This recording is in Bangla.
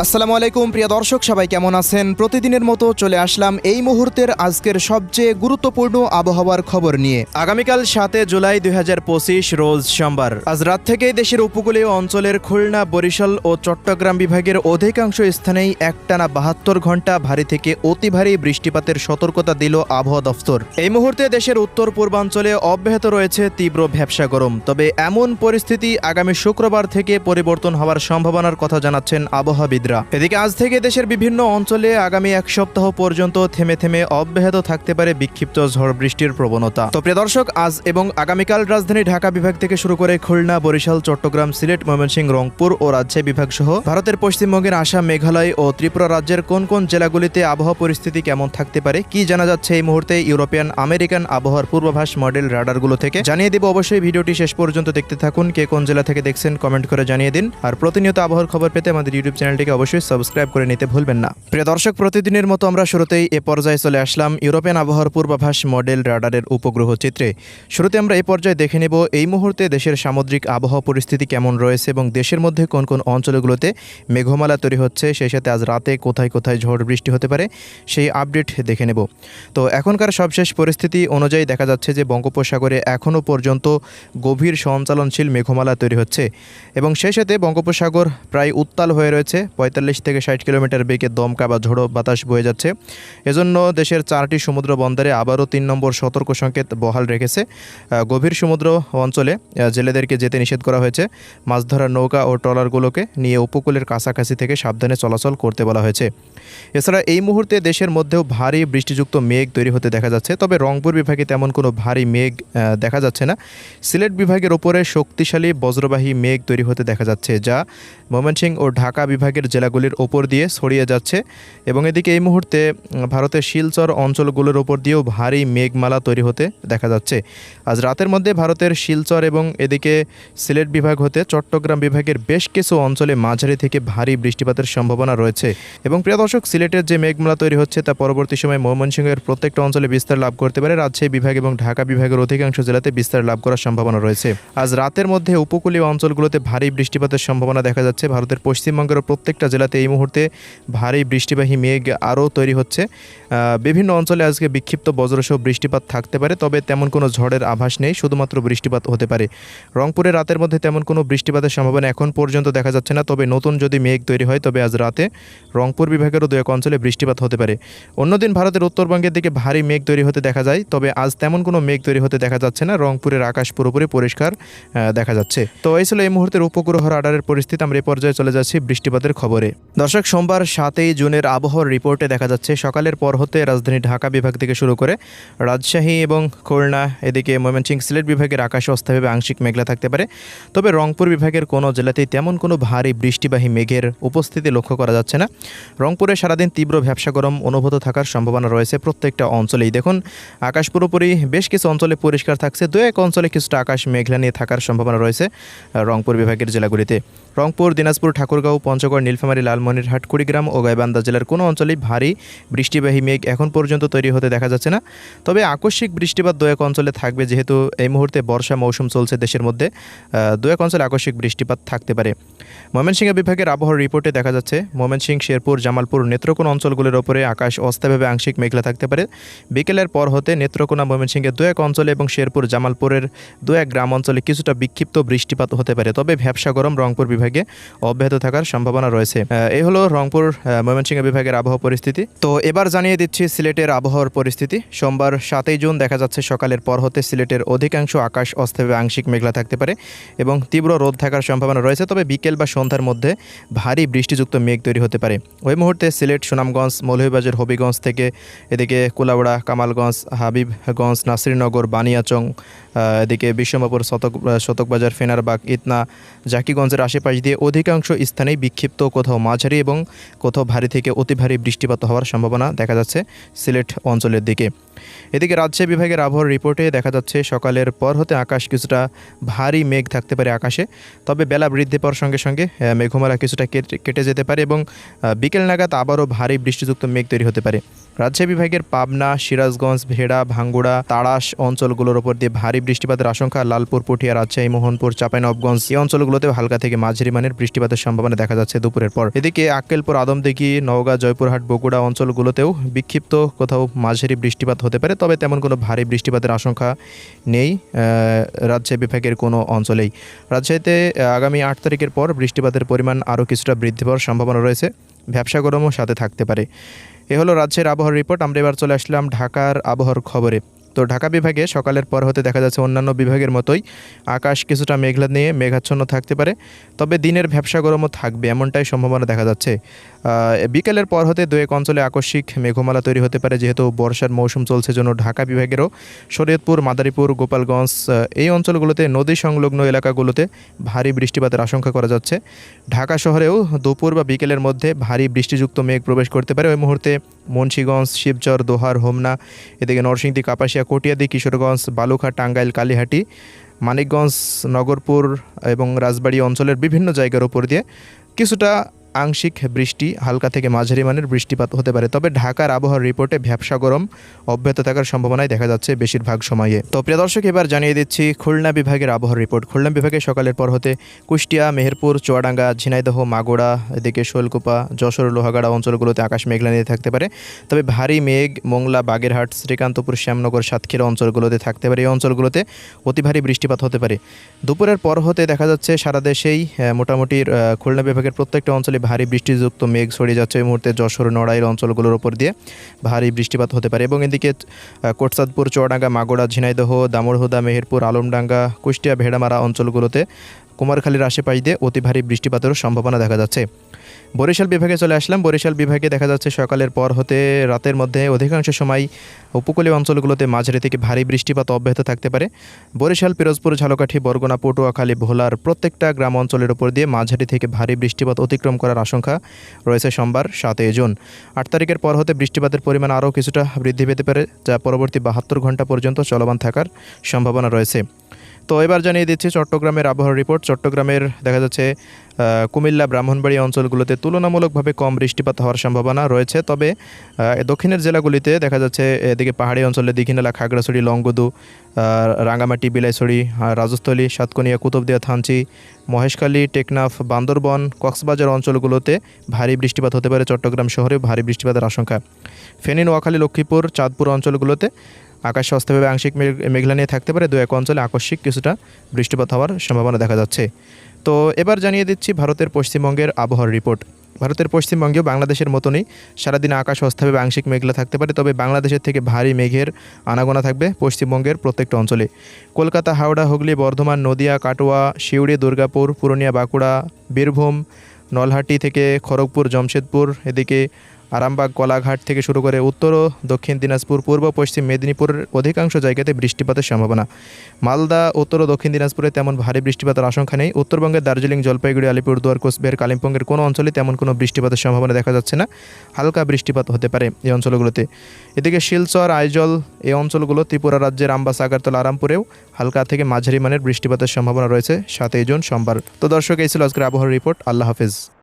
আসসালামু আলাইকুম, প্রিয় দর্শক, সবাই কেমন আছেন? প্রতিদিনের মতো চলে আসলাম এই মুহূর্তের আজকের সবচেয়ে গুরুত্বপূর্ণ আবহাওয়ার খবর নিয়ে। আগামীকাল সাতে জুলাই দুই হাজার পঁচিশ, রোজ সোমবার। আজ রাত থেকেই দেশের উপকূলীয় অঞ্চলের খুলনা, বরিশাল ও চট্টগ্রাম বিভাগের অধিকাংশ স্থানেই একটানা বাহাত্তর ঘণ্টা ভারী থেকে অতি ভারী বৃষ্টিপাতের সতর্কতা দিল আবহাওয়া দফতর। এই মুহূর্তে দেশের উত্তর পূর্বাঞ্চলে অব্যাহত রয়েছে তীব্র ভ্যাবসা গরম। তবে এমন পরিস্থিতি আগামী শুক্রবার থেকে পরিবর্তন হওয়ার সম্ভাবনার কথা জানাচ্ছেন আবহাওয়াবিদরা এদিকে আজ থেকে দেশের বিভিন্ন অঞ্চলে আগামী এক সপ্তাহ পর্যন্ত থেমে থেমে অব্যাহত থাকতে পারে বিক্ষিপ্ত ঝড় বৃষ্টির প্রবণতা। তো প্রিয় দর্শক, আজ এবং আগামীকাল রাজধানী ঢাকা বিভাগ থেকে শুরু করে খুলনা, বরিশাল, চট্টগ্রাম, সিলেট, ময়মনসিংহ, রংপুর ও রাজশাহী বিভাগ সহ ভারতের পশ্চিমবঙ্গের আসাম, মেঘালয় ও ত্রিপুরা রাজ্যের কোন কোন জেলাগুলিতে আবহাওয়া পরিস্থিতি কেমন থাকতে পারে, কি জানা যাচ্ছে এই মুহূর্তে ইউরোপিয়ান আমেরিকান আবহাওয়ার পূর্বাভাস মডেল রাডারগুলো থেকে। জানিয়ে দেব অবশ্যই ভিডিওটি শেষ পর্যন্ত দেখতে থাকুন, কে কোন জেলা থেকে দেখছেন কমেন্ট করে জানিয়ে দিন। আর প্রতিনিয়ত আবহাওয়ার খবর পেতে আমাদের ইউটিউব চ্যানেলটিকে অবশ্যই সাবস্ক্রাইব করে নিতে ভুলবেন না। প্রিয় দর্শক, প্রতিদিনের মতো আমরা শুরুতেই এ পর্যায়ে চলে আসলাম ইউরোপিয়ান আবহাওয়ার পূর্বাভাস মডেল রাডারের উপগ্রহ চিত্রে। শুরুতে আমরা এই পর্যায়ে দেখে নেব এই মুহূর্তে দেশের সামুদ্রিক আবহাওয়া পরিস্থিতি কেমন রয়েছে এবং দেশের মধ্যে কোন কোন অঞ্চলগুলোতে মেঘমালা তৈরি হচ্ছে, সেই সাথে আজ রাতে কোথায় কোথায় ঝড় বৃষ্টি হতে পারে, সেই আপডেট দেখে নেব। তো এখনকার সবশেষ পরিস্থিতি অনুযায়ী দেখা যাচ্ছে যে বঙ্গোপসাগরে এখনও পর্যন্ত গভীর সঞ্চালনশীল মেঘমালা তৈরি হচ্ছে এবং সেই সাথে বঙ্গোপসাগর প্রায় উত্তাল হয়ে রয়েছে পঁয়তাল্লিশ থেকে ষাট কিলোমিটার বেগে দমকা বা ঝোড়ো বাতাস বয়ে যাচ্ছে। এজন্য দেশের চারটি সমুদ্র বন্দরে আবারও তিন নম্বর সতর্ক সংকেত বহাল রেখেছে। গভীর সমুদ্র অঞ্চলে জেলেদেরকে যেতে নিষেধ করা হয়েছে। মাছ ধরার নৌকা ও ট্রলারগুলোকে নিয়ে উপকূলের কাছাকাছি থেকে সাবধানে চলাচল করতে বলা হয়েছে। এছাড়া এই মুহূর্তে দেশের মধ্যেও ভারী বৃষ্টিযুক্ত মেঘ তৈরি হতে দেখা যাচ্ছে। তবে রংপুর বিভাগে তেমন কোনো ভারী মেঘ দেখা যাচ্ছে না। সিলেট বিভাগের ওপরে শক্তিশালী বজ্রবাহী মেঘ তৈরি হতে দেখা যাচ্ছে, যা ময়মনসিংহ ও ঢাকা বিভাগের জেলাগুলির ওপর দিয়ে ছড়িয়ে যাচ্ছে এবং এদিকে এই মুহূর্তে ভারতের শিলচর অঞ্চলগুলোর ওপর দিয়েও ভারী মেঘমালা তৈরি হতে দেখা যাচ্ছে। আজ রাতের মধ্যে ভারতের শিলচর এবং এদিকে সিলেট বিভাগ হতে চট্টগ্রাম বিভাগের বেশ কিছু অঞ্চলে মাঝারি থেকে ভারী বৃষ্টিপাতের সম্ভাবনা রয়েছে। এবং প্রিয় দর্শক, সিলেটের যে মেঘমালা তৈরি হচ্ছে তা পরবর্তী সময় ময়মনসিংহের প্রত্যেকটা অঞ্চলে বিস্তার লাভ করতে পারে। রাজশাহী বিভাগ এবং ঢাকা বিভাগের অধিকাংশ জেলাতে বিস্তার লাভ করার সম্ভাবনা রয়েছে। আজ রাতের মধ্যে উপকূলীয় অঞ্চলগুলোতে ভারী বৃষ্টিপাতের সম্ভাবনা দেখা যাচ্ছে। ভারতের পশ্চিমবঙ্গের প্রত্যেকটা জেলাতে এই মুহূর্তে ভারী বৃষ্টিবাহী মেঘ আরও তৈরি হচ্ছে। বিভিন্ন অঞ্চলে আজকে বিক্ষিপ্ত বজ্রসহ বৃষ্টিপাত থাকতে পারে, তবে তেমন কোনো ঝড়ের আভাস নেই, শুধুমাত্র বৃষ্টিপাত হতে পারে। রংপুরে রাতের মধ্যে তেমন কোনো বৃষ্টিপাতের সম্ভাবনা এখন পর্যন্ত দেখা যাচ্ছে না, তবে নতুন যদি মেঘ তৈরি হয়, তবে আজ রাতে রংপুর বিভাগেরও দু এক অঞ্চলে বৃষ্টিপাত হতে পারে। অন্যদিন ভারতের উত্তরবঙ্গের দিকে ভারী মেঘ তৈরি হতে দেখা যায়, তবে আজ তেমন কোনো মেঘ তৈরি হতে দেখা যাচ্ছে না, রংপুরের আকাশ পুরোপুরি পরিষ্কার দেখা যাচ্ছে। তো এই ছিল এই মুহূর্তের উপগ্রহ রাডারের পরিস্থিতি, আমরা এই পর্যায়ে চলে যাচ্ছি বৃষ্টিপাতের খবরে। দর্শক, সোমবার সাতই জুনের আবহাওয়ার রিপোর্টে দেখা যাচ্ছে, সকালের পর হতে রাজধানী ঢাকা বিভাগ থেকে শুরু করে রাজশাহী এবং খুলনা, এদিকে ময়মনসিংহ সিলেট বিভাগের আকাশে অস্থায়ীভাবে আংশিক মেঘলা থাকতে পারে। তবে রংপুর বিভাগের কোনো জেলাতেই তেমন কোনো ভারী বৃষ্টিবাহী মেঘের উপস্থিতি লক্ষ্য করা যাচ্ছে না। রংপুরে সারাদিন তীব্র ব্যবসা গরম অনুভূত থাকার সম্ভাবনা রয়েছে প্রত্যেকটা অঞ্চলেই। দেখুন, আকাশ পুরোপুরি বেশ কিছু অঞ্চলে পরিষ্কার থাকছে, দু এক অঞ্চলে কিছুটা আকাশ মেঘলা নিয়ে থাকার সম্ভাবনা রয়েছে রংপুর বিভাগের জেলাগুলিতে। রংপুর, দিনাজপুর, ঠাকুরগাঁও, পঞ্চগড়, নীলফামারী লালমনিরহাট, কুড়িগ্রাম ও গাইবান্ধা জেলার কোনো অঞ্চলেই ভারী বৃষ্টিবাহী মেঘ এখন পর্যন্ত তৈরি হতে দেখা যাচ্ছে না। তবে আকস্মিক বৃষ্টিপাত দু এক অঞ্চলে থাকবে, যেহেতু এই মুহূর্তে বর্ষা মৌসুম চলছে দেশের মধ্যে। দু এক অঞ্চলে আকস্মিক বৃষ্টিপাত থাকতে পারে। ময়মনসিংহ বিভাগের আবহাওয়ার রিপোর্টে দেখা যাচ্ছে, ময়মনসিংহ, শেরপুর, জামালপুর, নেত্রকোনা অঞ্চলগুলির ওপরে আকাশ অস্থায়ীভাবে আংশিক মেঘলা থাকতে পারে। বিকেলের পর হতে নেত্রকোনা ময়মনসিংহের দু এক অঞ্চলে এবং শেরপুর, জামালপুরের দু এক গ্রাম অঞ্চলে কিছুটা বিক্ষিপ্ত বৃষ্টিপাত হতে পারে। তবে ভ্যাবসা গরম রংপুর বিভাগে অব্যাহত থাকার সম্ভাবনা রয়েছে। আহ, এই হলো রংপুর ময়মনসিংহ বিভাগের আবহাওয়া পরিস্থিতি। তো এবার জানিয়ে দিচ্ছি সিলেটের আবহাওয়ার পরিস্থিতি। সোমবার সাতই জুন দেখা যাচ্ছে সকালের পর হতে সিলেটের অধিকাংশ আকাশ অস্থায়ী আংশিক মেঘলা থাকতে পারে এবং তীব্র রোদ থাকার সম্ভাবনা রয়েছে। তবে বিকেল বা সন্ধ্যার মধ্যে ভারী বৃষ্টিযুক্ত মেঘ তৈরি হতে পারে। ওই মুহূর্তে সিলেট সুনামগঞ্জ মৌলভীবাজার হবিগঞ্জ থেকে এদিকে কুলাউড়া কামালগঞ্জ হাবিবগঞ্জ নাসিরনগর বানিয়াচং এদিকে বিশ্বম্বপুর শতক শতকবাজার ফেনারবাগ ইতনা জাকিগঞ্জের আশেপাশ দিয়ে অধিকাংশ স্থানেই বিক্ষিপ্ত কোথাও মাঝারি এবং কোথাও ভারী থেকে অতি ভারী বৃষ্টিপাত হওয়ার সম্ভাবনা দেখা যাচ্ছে সিলেট অঞ্চলের দিকে। এদিকে রাজশাহী বিভাগের আবহাওয়ার রিপোর্টে দেখা যাচ্ছে, সকালের পর হতে আকাশ কিছুটা ভারী মেঘ থাকতে পারে আকাশে। তবে বেলা বৃদ্ধি পাওয়ার সঙ্গে সঙ্গে মেঘমালা কিছুটা কেটে যেতে পারে এবং বিকেল নাগাদ আবারও ভারী বৃষ্টিযুক্ত মেঘ তৈরি হতে পারে। রাজশাহী বিভাগের পাবনা, সিরাজগঞ্জ, ভেড়া, ভাঙ্গুড়া, তাড়াশ অঞ্চলগুলোর ওপর দিয়ে ভারী বৃষ্টিপাতের আশঙ্কা লালপুর, পুঠিয়া রাজশাহী, মোহনপুর চাঁপাইনবগঞ্জ এই অঞ্চলগুলোতেও হালকা থেকে মাঝারি মানের বৃষ্টিপাতের সম্ভাবনা দেখা যাচ্ছে দুপুরের পর। এদিকে আক্কেলপুর, আদমদিঘি, নওগাঁ, জয়পুরহাট, বগুড়া অঞ্চলগুলোতেও বিক্ষিপ্ত কোথাও মাঝারি বৃষ্টিপাত হতে পারে, তবে তেমন কোনো ভারী বৃষ্টিপাতের আশঙ্কা নেই রাজশাহী বিভাগের কোনো অঞ্চলেই। রাজশাহীতে আগামী আট তারিখের পর বৃষ্টিপাতের পরিমাণ আরও কিছুটা বৃদ্ধি পাওয়ার সম্ভাবনা রয়েছে। ব্যবসা গরমও সাথে থাকতে পারে। এ হলো রাজ্যের আবহাওয়ার রিপোর্ট, আমরা এবার চলে আসলাম ঢাকার আবহাওয়ার খবরে। তো ঢাকা বিভাগে সকালের পর হতে দেখা যাচ্ছে অন্যান্য বিভাগের মতোই আকাশ কিছুটা মেঘলা নিয়ে মেঘাচ্ছন্ন থাকতে পারে, তবে দিনের ব্যবসা গরমও থাকবে এমনটাই সম্ভাবনা দেখা যাচ্ছে। বিকেলের পর হতে দু এক অঞ্চলে আকস্মিক মেঘমালা তৈরি হতে পারে, যেহেতু বর্ষার মৌসুম চলছে জন্য ঢাকা বিভাগেরও শরীয়তপুর, মাদারীপুর, গোপালগঞ্জ এই অঞ্চলগুলোতে নদী সংলগ্ন এলাকাগুলোতে ভারী বৃষ্টিপাতের আশঙ্কা করা যাচ্ছে। ঢাকা শহরেও দুপুর বা বিকেলের মধ্যে ভারী বৃষ্টিযুক্ত মেঘ প্রবেশ করতে পারে। ওই মুহূর্তে মুন্সীগঞ্জ, শিবচর, দোহার, হোমনা, এদিকে নরসিংদী, কাপাসিয়া, কটিয়াদি, কিশোরগঞ্জ বালুখা টাঙ্গাইল, কালীহাটি, মানিকগঞ্জ, নগরপুর এবং রাজবাড়ি অঞ্চলের বিভিন্ন জায়গার উপর দিয়ে কিছুটা আংশিক বৃষ্টি, হালকা থেকে মাঝারি মানের বৃষ্টিপাত হতে পারে। তবে ঢাকার আবহাওয়ার রিপোর্টে ভ্যাবসা গরম, অব্যাহত থাকার সম্ভাবনাই দেখা যাচ্ছে বেশিরভাগ সময়ে। তো প্রিয় দর্শক, এবার জানিয়ে দিচ্ছি খুলনা বিভাগের আবহাওয়ার রিপোর্ট। খুলনা বিভাগে সকালের পর হতে কুষ্টিয়া, মেহেরপুর, চুয়াডাঙ্গা, ঝিনাইদহ মাগুড়া এদিকে শৈলকুপা, যশোর, লোহাগাড়া অঞ্চলগুলোতে আকাশ মেঘলা নিয়ে থাকতে পারে। তবে ভারী মেঘ, মোংলা, বাগেরহাট, শ্রীকান্তপুর, শ্যামনগর, সাতক্ষীরা অঞ্চলগুলোতে থাকতে পারে। এই অঞ্চলগুলোতে অতি ভারী বৃষ্টিপাত হতে পারে। দুপুরের পর হতে দেখা যাচ্ছে সারা দেশেই মোটামুটি খুলনা বিভাগের প্রত্যেকটা অঞ্চলে ভারী বৃষ্টিযুক্ত মেঘ ছড়িয়ে যাচ্ছে এই মুহূর্তে যশোর, নড়াইল অঞ্চলগুলোর ওপর দিয়ে ভারী বৃষ্টিপাত হতে পারে। এবং এদিকে কোটসাদপুর, চুয়াডাঙ্গা মাগুড়া ঝিনাইদহ, দামোড়হুদা, মেহেরপুর, আলমডাঙ্গা, কুষ্টিয়া, ভেড়ামারা অঞ্চলগুলোতে কুমারখালীর আশেপাশ দিয়ে অতি ভারী বৃষ্টিপাতেরও সম্ভাবনা দেখা যাচ্ছে। বরিশাল বিভাগে চলে আসলাম। বরিশাল বিভাগে দেখা যাচ্ছে সকালের পর হতে রাতের মধ্যে অধিকাংশ সময় উপকূলীয় অঞ্চলগুলোতে মাঝারি থেকে ভারী বৃষ্টিপাত অব্যাহত থাকতে পারে। বরিশাল, পিরোজপুর, ঝালকাঠি, বরগুনা, পটুয়াখালী, ভোলার প্রত্যেকটা গ্রাম অঞ্চলের উপর দিয়ে মাঝারি থেকে ভারী বৃষ্টিপাত অতিক্রম করার আশঙ্কা রয়েছে সোমবার, সাতই জুন। আট তারিখের পর হতে বৃষ্টিপাতের পরিমাণ আরও কিছুটা বৃদ্ধি পেতে পারে, যা পরবর্তী বাহাত্তর ঘণ্টা পর্যন্ত চলমান থাকার সম্ভাবনা রয়েছে। তো এবার জানিয়ে দিচ্ছি চট্টগ্রামের আবহাওয়ার রিপোর্ট চট্টগ্রামের দেখা যাচ্ছে কুমিল্লা ব্রাহ্মণবাড়ি অঞ্চলগুলোতে তুলনামূলকভাবে কম বৃষ্টিপাত হওয়ার সম্ভাবনা রয়েছে। তবে দক্ষিণের জেলাগুলিতে দেখা যাচ্ছে এদিকে পাহাড়ি অঞ্চলে দীঘিনালা খাগড়াছড়ি লংগদু আহ, রাঙ্গামাটি বিলাইছড়ি রাজস্থলী সাতকনিয়া কুতুবদিয়া থানচি মহেশখালী টেকনাফ বান্দরবন কক্সবাজার অঞ্চলগুলোতে ভারী বৃষ্টিপাত হতে পারে। চট্টগ্রাম শহরে ভারী বৃষ্টিপাতের আশঙ্কা। ফেনী নোয়াখালী লক্ষ্মীপুর চাঁদপুর অঞ্চলগুলোতে আকাশ অস্থাভাবে আংশিক মেঘলা নিয়ে থাকতে পারে। দু এক অঞ্চলে আকস্মিক কিছুটা বৃষ্টিপাত হওয়ার সম্ভাবনা দেখা যাচ্ছে। তো এবার জানিয়ে দিচ্ছি ভারতের পশ্চিমবঙ্গের আবহাওয়ার রিপোর্ট। ভারতের পশ্চিমবঙ্গেও বাংলাদেশের মতনই সারাদিন আকাশ অস্থাভাবে আংশিক মেঘলা থাকতে পারে, তবে বাংলাদেশের থেকে ভারী মেঘের আনাগোনা থাকবে পশ্চিমবঙ্গের প্রত্যেকটা অঞ্চলে। কলকাতা, হাওড়া, হুগলি, বর্ধমান, নদিয়া, কাটোয়া শিউড়ি দুর্গাপুর, পুরুলিয়া, বাঁকুড়া, বীরভূম, নলহাটি থেকে খড়গপুর, জমশেদপুর, এদিকে আরামবাগ, কলাঘাট থেকে শুরু করে উত্তর ও দক্ষিণ দিনাজপুর, পূর্ব, পশ্চিম মেদিনীপুরের অধিকাংশ জায়গাতে বৃষ্টিপাতের সম্ভাবনা। মালদা, উত্তর ও দক্ষিণ দিনাজপুরে তেমন ভারী বৃষ্টিপাতের আশঙ্কা নেই। উত্তরবঙ্গের দার্জিলিং, জলপাইগুড়ি, আলিপুরদুয়ার, কোচবিহার, কালিম্পংয়ের কোনো অঞ্চলে তেমন কোনো বৃষ্টিপাতের সম্ভাবনা দেখা যাচ্ছে না। হালকা বৃষ্টিপাত হতে পারে এই অঞ্চলগুলোতে। এদিকে শিলচর, আইজল এই অঞ্চলগুলো, ত্রিপুরা রাজ্যের আমবাস, আগারতলা, আরামপুরেও হালকা থেকে মাঝারি মানের বৃষ্টিপাতের সম্ভাবনা রয়েছে সাতই জুন সোমবার। তো দর্শক, এই ছিল আজকের আবহাওয়ার রিপোর্ট। আল্লাহ হাফিজ।